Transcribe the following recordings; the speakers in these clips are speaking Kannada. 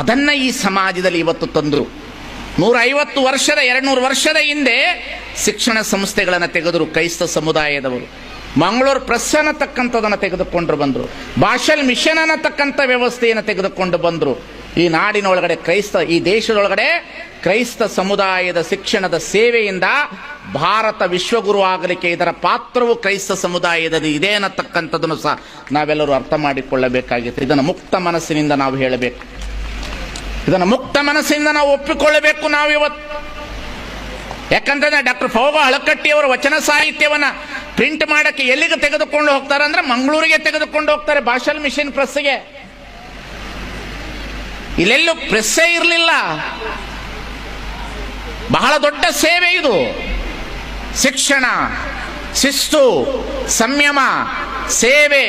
ಅದನ್ನ ಈ ಸಮಾಜದಲ್ಲಿ ಇವತ್ತು ತಂದರು. ನೂರ ಐವತ್ತು ವರ್ಷದ, ಎರಡ್ನೂರು ವರ್ಷದ ಹಿಂದೆ ಶಿಕ್ಷಣ ಸಂಸ್ಥೆಗಳನ್ನು ತೆಗೆದರು ಕ್ರೈಸ್ತ ಸಮುದಾಯದವರು. ಮಂಗಳೂರು ಪ್ರೆಸ್ ಅನ್ನತಕ್ಕಂಥದನ್ನು ತೆಗೆದುಕೊಂಡು ಬಂದರು. ಭಾಷಲ್ ಮಿಷನ್ ಅನ್ನತಕ್ಕಂಥ ವ್ಯವಸ್ಥೆಯನ್ನು ತೆಗೆದುಕೊಂಡು ಬಂದರು. ಈ ನಾಡಿನೊಳಗಡೆ ಕ್ರೈಸ್ತ, ಈ ದೇಶದೊಳಗಡೆ ಕ್ರೈಸ್ತ ಸಮುದಾಯದ ಶಿಕ್ಷಣದ ಸೇವೆಯಿಂದ ಭಾರತ ವಿಶ್ವಗುರು ಆಗಲಿಕ್ಕೆ ಇದರ ಪಾತ್ರವು ಕ್ರೈಸ್ತ ಸಮುದಾಯದ ಇದೆ ಅನ್ನತಕ್ಕಂಥದ್ದನ್ನು ಸಹ ನಾವೆಲ್ಲರೂ ಅರ್ಥ ಮಾಡಿಕೊಳ್ಳಬೇಕಾಗಿತ್ತು ಇದನ್ನು ಮುಕ್ತ ಮನಸ್ಸಿನಿಂದ ನಾವು ಹೇಳಬೇಕು. ಇದನ್ನು ಮುಕ್ತ ಮನಸ್ಸಿಂದ ನಾವು ಒಪ್ಪಿಕೊಳ್ಳಬೇಕು ನಾವು ಇವತ್ತು. ಯಾಕಂತಂದ್ರೆ ಡಾಕ್ಟರ್ ಫೋಗ ಹಳಕಟ್ಟಿಯವರ ವಚನ ಸಾಹಿತ್ಯವನ್ನ ಪ್ರಿಂಟ್ ಮಾಡಕ್ಕೆ ಎಲ್ಲಿಗೆ ತೆಗೆದುಕೊಂಡು ಹೋಗ್ತಾರೆ ಅಂದ್ರೆ ಮಂಗಳೂರಿಗೆ ತೆಗೆದುಕೊಂಡು ಹೋಗ್ತಾರೆ ಭಾಷಲ್ ಮಿಷನ್ ಪ್ರೆಸ್ಗೆ ಇಲ್ಲೆಲ್ಲೂ ಪ್ರೆಸ್ಸೇ ಇರಲಿಲ್ಲ. ಬಹಳ ದೊಡ್ಡ ಸೇವೆ ಇದು. ಶಿಕ್ಷಣ, ಶಿಸ್ತು, ಸಂಯಮ, ಸೇವೆ,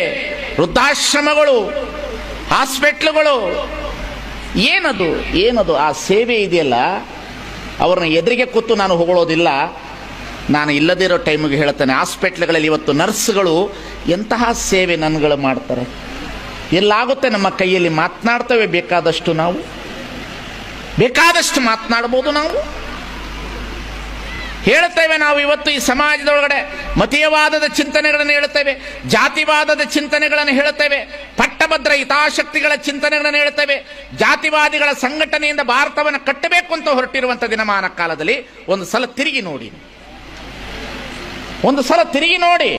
ವೃದ್ಧಾಶ್ರಮಗಳು, ಹಾಸ್ಪಿಟ್ಲುಗಳು ಏನದು? ಏನದು? ಆ ಸೇವೆ ಇದೆಯಲ್ಲ? ಅವ್ರನ್ನ ಎದುರಿಗೆ ಕೂತು ನಾನು ಹೊಗಳೋದಿಲ್ಲ. ನಾನು ಇಲ್ಲದಿರೋ ಟೈಮಿಗೆ ಹೇಳ್ತೇನೆ ಹಾಸ್ಪಿಟ್ಲ್ಗಳಲ್ಲಿ ಇವತ್ತು ನರ್ಸ್ಗಳು ಎಂತಹ ಸೇವೆ ನನ್ಗಳು ಮಾಡ್ತಾರೆ? ಎಲ್ಲಾಗುತ್ತೆ ನಮ್ಮ ಕೈಯಲ್ಲಿ? ಮಾತನಾಡ್ತೇವೆ. ಬೇಕಾದಷ್ಟು ನಾವು. ಬೇಕಾದಷ್ಟು ಮಾತನಾಡ್ಬೋದು ನಾವು. ಹೇಳ್ತೇವೆ ನಾವು ಇವತ್ತು ಈ ಸಮಾಜದೊಳಗಡೆ ಮತೀಯವಾದದ ಚಿಂತನೆಗಳನ್ನು ಹೇಳುತ್ತೇವೆ. ಜಾತಿವಾದದ ಚಿಂತನೆಗಳನ್ನು ಹೇಳುತ್ತೇವೆ. ಪಟ್ಟಭದ್ರ ಹಿತಾಶಕ್ತಿಗಳ ಚಿಂತನೆಗಳನ್ನು ಹೇಳ್ತೇವೆ ಜಾತಿವಾದಿಗಳ ಸಂಘಟನೆಯಿಂದ ಭಾರತವನ್ನು ಕಟ್ಟಬೇಕು ಅಂತ ಹೊರಟಿರುವಂಥ ದಿನಮಾನ ಕಾಲದಲ್ಲಿ ಒಂದು ಸಲ ತಿರುಗಿ ನೋಡಿ. ಒಂದು ಸಲ ತಿರುಗಿ ನೋಡಿ.